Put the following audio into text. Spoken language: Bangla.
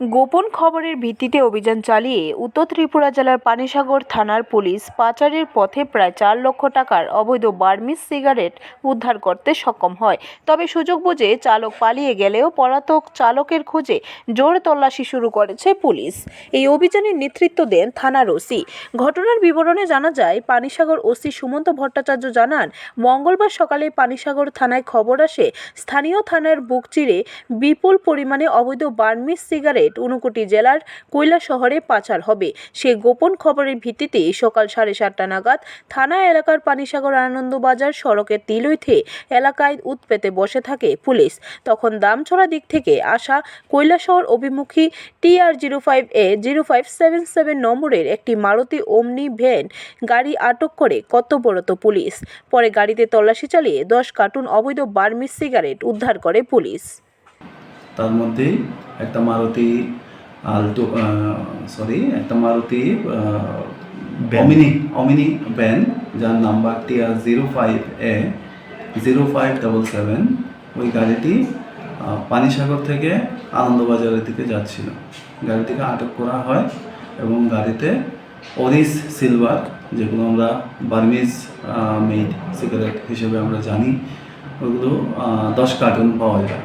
গোপন খবরের ভিত্তিতে অভিযান চালিয়ে উত্তর ত্রিপুরা জেলার পানিসাগর থানার পুলিশ পাচারের পথে প্রায় চার লক্ষ টাকার অবৈধ বার্মিজ সিগারেট উদ্ধার করতে সক্ষম হয়। তবে সুযোগ বুঝে চালক পালিয়ে গেলেও পলাতক চালকের খোঁজে জোর তল্লাশি শুরু করেছে পুলিশ। এই অভিযানের নেতৃত্ব দেন থানার ওসি। ঘটনার বিবরণে জানা যায়, পানিসাগর ওসি সুমন্ত ভট্টাচার্য জানান, মঙ্গলবার সকালে পানিসাগর থানায় খবর আসে, স্থানীয় থানার বুক চিরে বিপুল পরিমাণে অবৈধ বার্মিজ সিগারেট ঊনকোটি জেলার কৈলা শহরে পাচার হবে। সে গোপন খবরের ভিত্তিতে সকাল সাড়ে সাতটা নাগাদ থানা এলাকার পানিসাগর আনন্দবাজার সড়কের তিলৈথে এলাকায় উৎপেতে বসে থাকে পুলিশ। তখন দামছড়া দিক থেকে আসা কৈলাসহর অভিমুখী TR zero five A zero five seven seven নম্বরের একটি মারুতি ওমনি ভ্যান গাড়ি আটক করে কর্তব্যরত পুলিশ। পরে গাড়িতে তল্লাশি চালিয়ে দশ কার্টুন অবৈধ বার্মিজ সিগারেট উদ্ধার করে পুলিশ। তার মধ্যেই একটা মারুতি আলটো সরি একটা মারুতি অমিনি অমিনি ভ্যান যার নাম্বারটি আর zero five A, zero five double seven, ওই গাড়িটি পানিসাগর থেকে আনন্দবাজারের দিকে যাচ্ছিল। গাড়িটিকে আটক করা হয় এবং গাড়িতে অরিস সিলভার, যেগুলো আমরা বার্মিজ মেড সিগারেট হিসেবে আমরা জানি, ওগুলো দশ কার্টুন পাওয়া যায়।